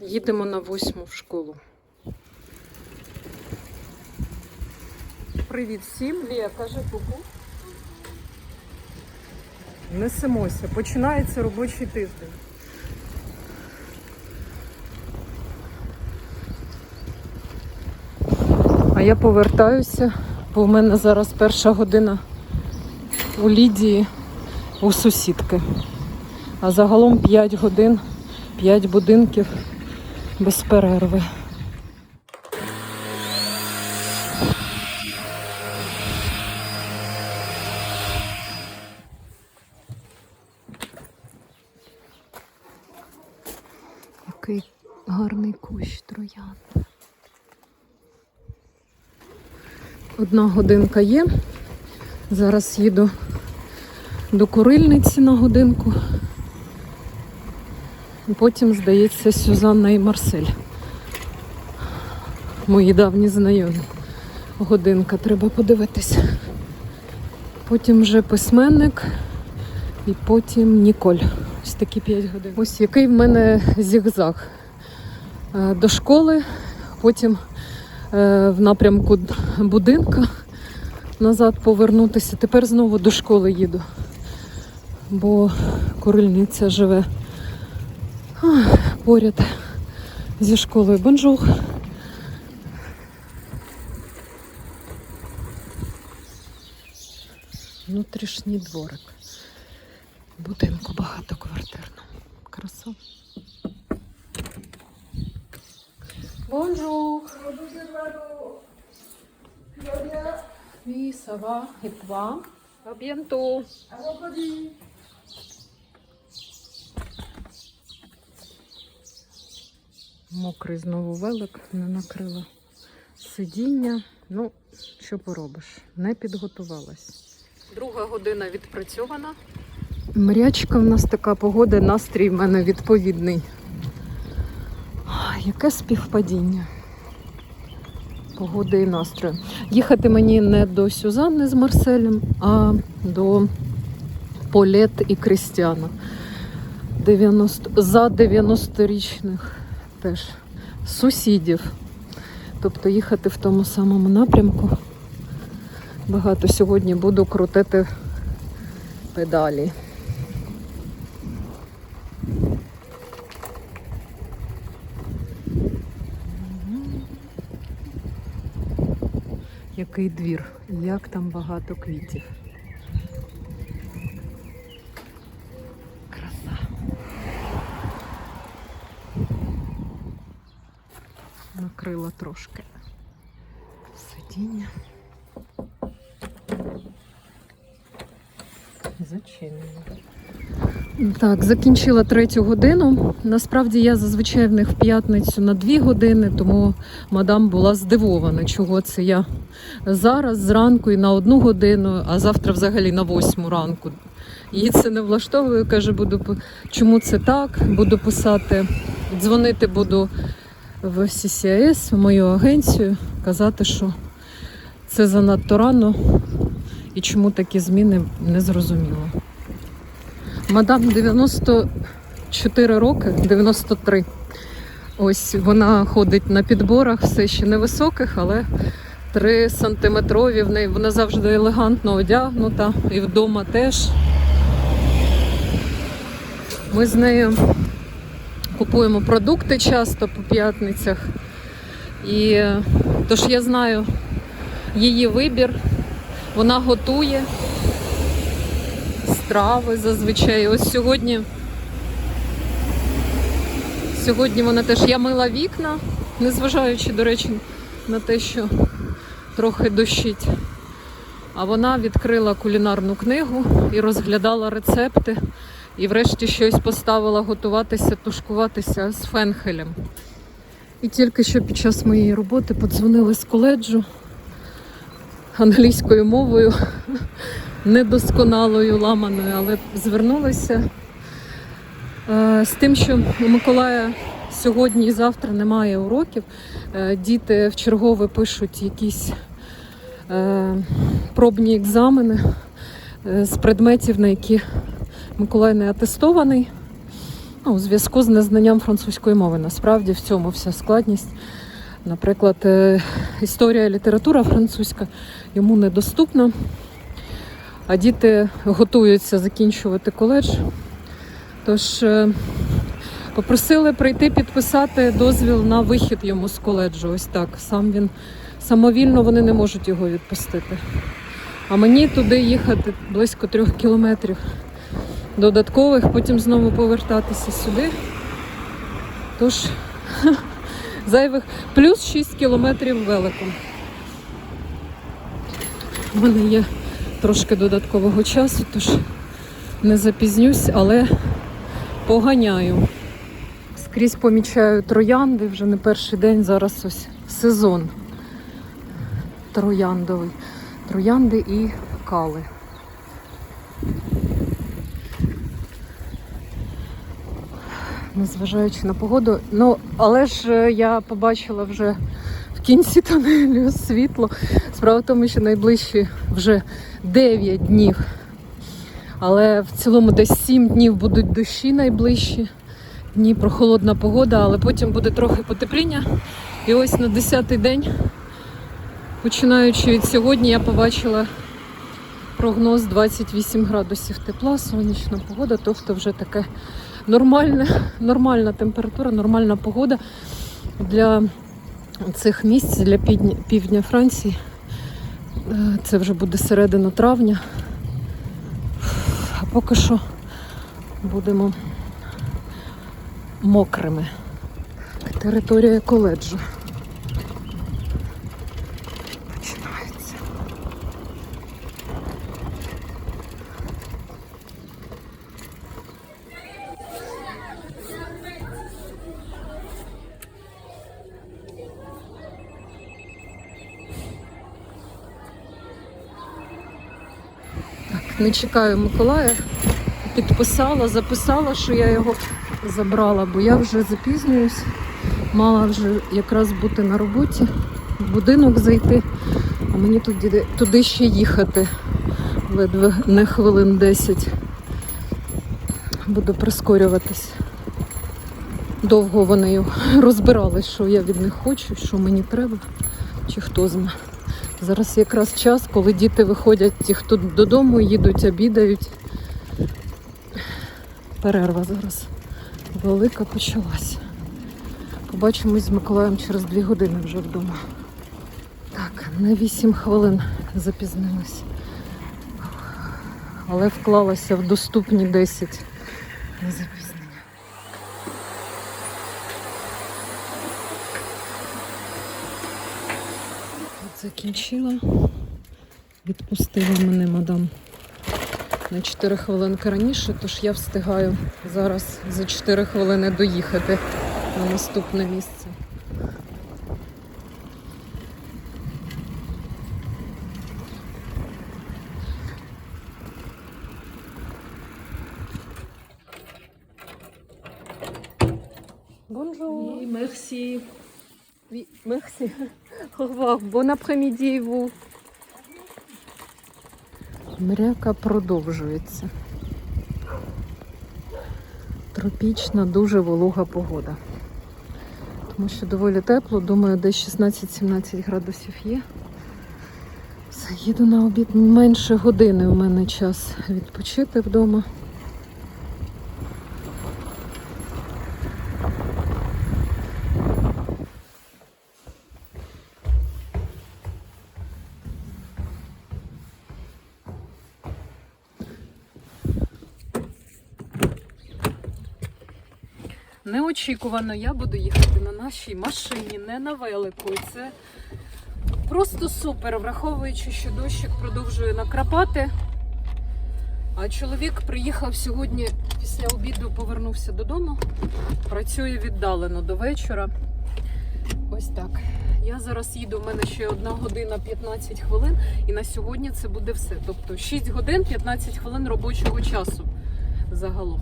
Їдемо на восьму в школу. Привіт всім. Лія, кажи куку. Несемося. Починається робочий тиждень. А я повертаюся, бо в мене зараз перша година у Лідії у сусідки. А загалом 5 годин, 5 будинків без перерви. Який гарний кущ троян. Одна годинка є. Зараз їду до курильниці на годинку. Потім, здається, Сюзанна і Марсель. Мої давні знайомі. Годинка, треба подивитися. Потім вже письменник і потім Ніколь. Ось такі 5 годин. Ось який в мене зігзаг. Е, До школи, потім е, в напрямку будинка назад повернутися. Тепер знову до школи їду, бо курильниця живе поряд зі школою Бонжур. Внутрішній дворик. Будинку багатоквартирному. Краса. Бонжур. Oui, ça va. Et toi À bientôt. Мокрий знову велик, не накрила сидіння. Ну, що поробиш, не підготувалась. Друга година відпрацьована. Мрячка в нас така погода, настрій в мене відповідний. Яке співпадіння погоди і настрою. Їхати мені не до Сюзанни з Марселем, а до Полет і Крістіана. 90, за 90-річних теж сусідів. Тобто їхати в тому самому напрямку. Багато сьогодні буду крутити педалі. Який двір, як там багато квітів. Краса. Накрила трошки сидіння. Зачинено. Так, закінчила третю годину. Насправді я зазвичай в них в п'ятницю на дві години, тому мадам була здивована, чого це я зараз зранку і на одну годину, а завтра взагалі на восьму ранку. Її це не влаштовує. Каже, буду чому це так? Буду писати, дзвонити буду в CCIS, в мою агенцію, казати, що це занадто рано і чому такі зміни не зрозуміло. Мадам 94 роки, 93. Ось вона ходить на підборах, все ще невисоких, але 3 сантиметрові в неї. Вона завжди елегантно одягнута і вдома теж. Ми з нею купуємо продукти часто по п'ятницях. І тож я знаю її вибір. Вона готує страви зазвичай. Ось сьогодні. Сьогодні вона теж я мила вікна, незважаючи, до речі, на те, що трохи дощить. А вона відкрила кулінарну книгу і розглядала рецепти. І врешті щось поставила готуватися, тушкуватися з фенхелем. І тільки що під час моєї роботи подзвонили з коледжу англійською мовою, недосконалою, ламаною, але звернулися е, з тим, що у Миколая сьогодні і завтра немає уроків. Е, Діти в чергове пишуть якісь е, пробні екзамени з предметів, на які Миколай не атестований. Ну, у зв'язку з незнанням французької мови. Насправді в цьому вся складність. Наприклад, е, історія, література французька йому недоступна, а діти готуються закінчувати коледж. Тож е, попросили прийти підписати дозвіл на вихід йому з коледжу. Ось так. Сам він самовільно вони не можуть його відпустити. А мені туди їхати близько трьох кілометрів додаткових, потім знову повертатися сюди. Тож зайвих плюс 6 кілометрів великом. У мене є трошки додаткового часу, тож не запізнюсь, але поганяю. Скрізь помічаю троянди, вже не перший день, зараз ось сезон трояндовий. Троянди і кали. Незважаючи на погоду. Ну, але ж е, я побачила вже в кінці тунелю світло. Справа в тому, що найближчі вже 9 днів. Але в цілому десь 7 днів будуть дощі найближчі. Дні прохолодна погода, але потім буде трохи потепління. І ось на 10-й день, починаючи від сьогодні, я побачила прогноз 28 градусів тепла, сонячна погода, тобто вже таке нормальна, нормальна температура, нормальна погода для цих місць, для півдня, Франції. Е, Це вже буде середина травня. А поки що будемо мокрими. Територія коледжу. Не чекаю Миколая. Підписала, записала, що я його забрала, бо я вже запізнююсь. Мала вже якраз бути на роботі, в будинок зайти, а мені туди, туди ще їхати. Ледве не хвилин 10. Буду прискорюватись. Довго вони розбирали, що я від них хочу, що мені треба, чи хто знає. Зараз якраз час, коли діти виходять, ті, хто додому їдуть, обідають. Перерва зараз велика почалася. Побачимось з Миколаєм через дві години вже вдома. Так, на 8 хвилин запізнилась. Але вклалася в доступні 10 на запізнення. Закінчила. Відпустила мене мадам на 4 хвилинки раніше, тож я встигаю зараз за 4 хвилини доїхати на наступне місце. Revoir. Bon après-midi vous. Мряка продовжується. Тропічна, дуже волога погода. Тому що доволі тепло, думаю, десь 16-17 градусів є. Все, їду на обід. Менше години у мене час відпочити вдома. Неочікувано я буду їхати на нашій машині, не на велику. Це просто супер, враховуючи, що дощик продовжує накрапати. А чоловік приїхав сьогодні після обіду, повернувся додому. Працює віддалено до вечора. Ось так. Я зараз їду, у мене ще одна година 15 хвилин, і на сьогодні це буде все. Тобто 6 годин 15 хвилин робочого часу загалом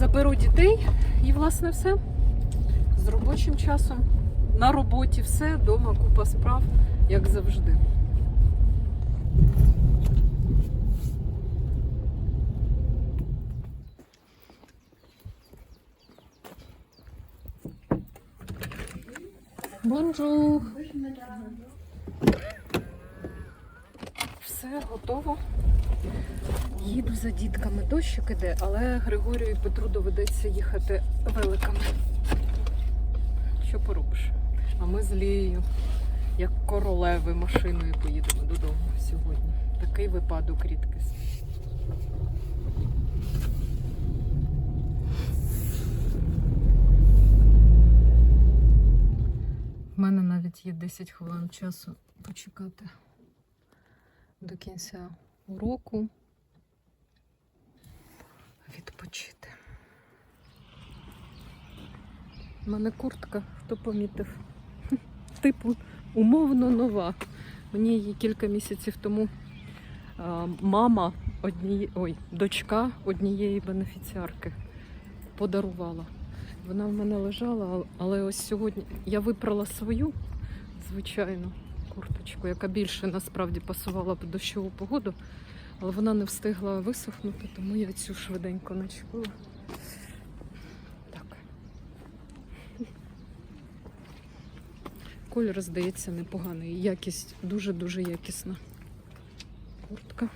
заберу дітей і, власне, все. З робочим часом. На роботі все, вдома купа справ, як завжди. Бонжур! Все готово. Їду за дітками. Дощик іде, але Григорію і Петру доведеться їхати великами. Що поробиш? А ми з Лією, як королеви, машиною поїдемо додому сьогодні. Такий випадок рідкісний. У мене навіть є 10 хвилин часу почекати до кінця уроку. Відпочити. У мене куртка, хто помітив, типу умовно нова. Мені її кілька місяців тому мама однієї, ой, дочка однієї бенефіціарки подарувала. Вона в мене лежала, але ось сьогодні я випрала свою звичайну курточку, яка більше насправді пасувала під дощову погоду, але вона не встигла висохнути, тому я цю швиденько начепила. Так. Колір, здається, непоганий. Якість дуже-дуже якісна. Куртка.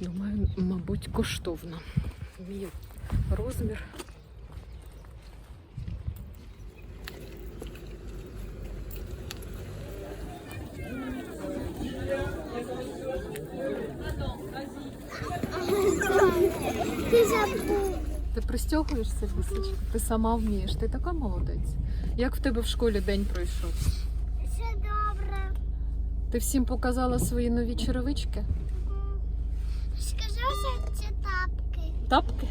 Думаю, мабуть, коштовна. Мій розмір. Ти забув. Ти пристягуєшся, лисичка? Ти сама вмієш. Ти така молодець. Як в тебе в школі день пройшов? Все добре. Ти всім показала свої нові черевички? Скажи, що це тапки. Тапки?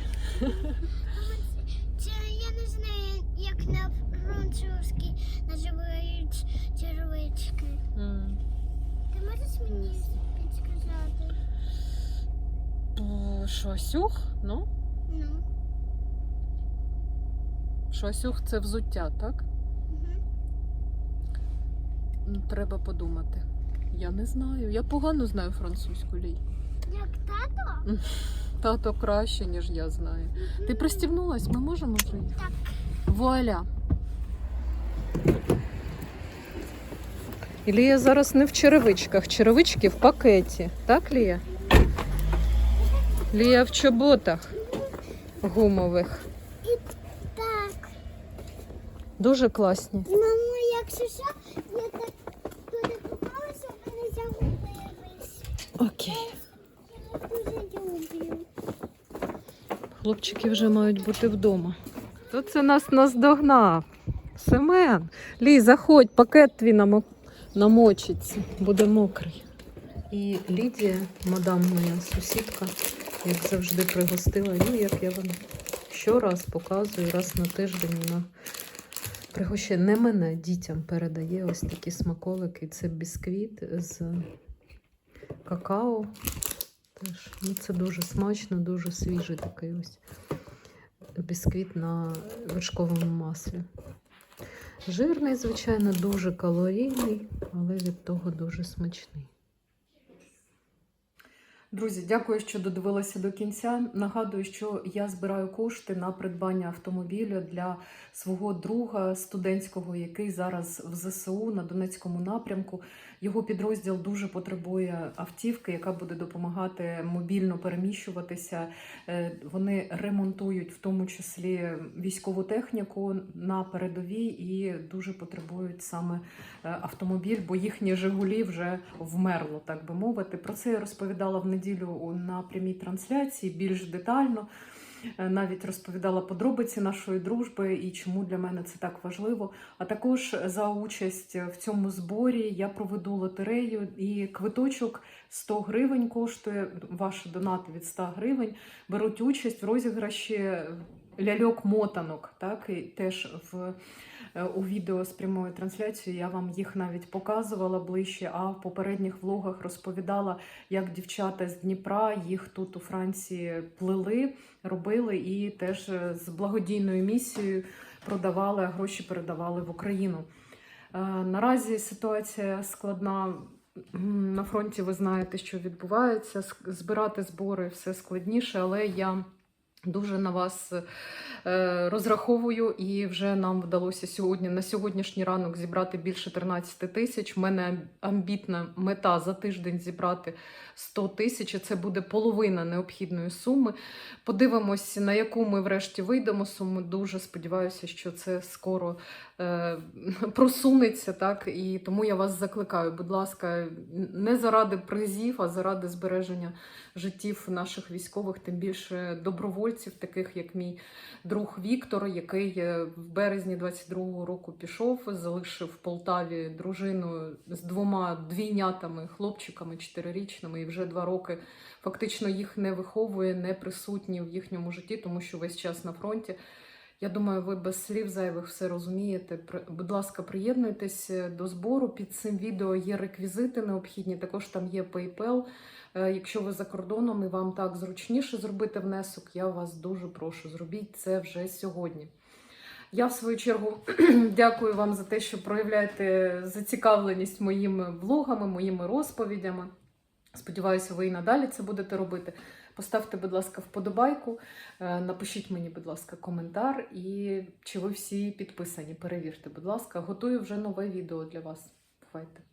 Це я не знаю, як на французькій називають червички. Ти можеш мені підсказати? О, Що, сюх? Ну, Ну. Що сюх це взуття, так? Угу. Треба подумати. Я не знаю. Я погано знаю французьку лій. Як тато? Тато краще, ніж я знаю. Ти пристібнулась, ми можемо вже їхати? Так. Вуаля. І Лія зараз не в черевичках, черевички в пакеті. Так, Лія? Лія в чоботах гумових. Дуже класні. Мамо, якщо що, я так туди попалася, мене загубились. Окей. Я дуже люблю. Хлопчики вже мають бути вдома. Хто це нас наздогнав? Семен. Лій, заходь, пакет твій намо... намочиться, буде мокрий. І Лідія, мадам моя сусідка, як завжди пригостила. Ну, як я вам щораз показую, раз на тиждень вона пригощає не мене, дітям передає ось такі смаколики. Це бісквіт з какао. Теж. Ну, це дуже смачно, дуже свіжий такий ось бісквіт на вершковому маслі. Жирний, звичайно, дуже калорійний, але від того дуже смачний. Друзі, дякую, що додивилися до кінця. Нагадую, що я збираю кошти на придбання автомобіля для свого друга студентського, який зараз в ЗСУ на Донецькому напрямку. Його підрозділ дуже потребує автівки, яка буде допомагати мобільно переміщуватися. Е, Вони ремонтують в тому числі військову техніку на передовій і дуже потребують саме е, автомобіль, бо їхні Жигулі вже вмерло, так би мовити. Про це я розповідала в неділю у- на прямій трансляції більш детально. Е, Навіть розповідала подробиці нашої дружби і чому для мене це так важливо. А також за участь в цьому зборі я проведу лотерею і квиточок 100 гривень коштує. Ваші донати від 100 гривень беруть участь в розіграші ляльок-мотанок. Так і теж в у відео з прямою трансляцією я вам їх навіть показувала ближче. А в попередніх влогах розповідала, як дівчата з Дніпра їх тут у Франції плели, робили і теж е, з благодійною місією продавали, а гроші передавали в Україну. Е, Наразі ситуація складна. На фронті ви знаєте, що відбувається. Збирати збори все складніше, але я дуже на вас Е, Розраховую, і вже нам вдалося сьогодні на сьогоднішній ранок зібрати більше 13 тисяч. У мене амбітна мета за тиждень зібрати 100 тисяч. і Це буде половина необхідної суми. Подивимось, на яку ми врешті вийдемо суму. Дуже сподіваюся, що це скоро е, просунеться. Так і тому я вас закликаю. Будь ласка, не заради призів, а заради збереження життів наших військових, тим більше добровольців, таких як мій друг Віктор, який е, в березні 22-го року пішов, залишив в Полтаві дружину з двома двійнятами, хлопчиками чотирирічними, і вже два роки фактично їх не виховує, не присутні в їхньому житті, тому що весь час на фронті. Я думаю, ви без слів зайвих все розумієте. Будь ласка, приєднуйтесь е, до збору. Під цим відео є реквізити необхідні. Також там є PayPal. Е, Якщо ви за кордоном і вам так зручніше зробити внесок, я вас дуже прошу, зробіть це вже сьогодні. Я, в свою чергу, дякую вам за те, що проявляєте зацікавленість моїми влогами, моїми розповідями. Сподіваюся, ви і надалі це будете робити. Поставте, будь ласка, вподобайку, е, напишіть мені, будь ласка, коментар і чи ви всі підписані. Перевірте, будь ласка, готую вже нове відео для вас. Бувайте!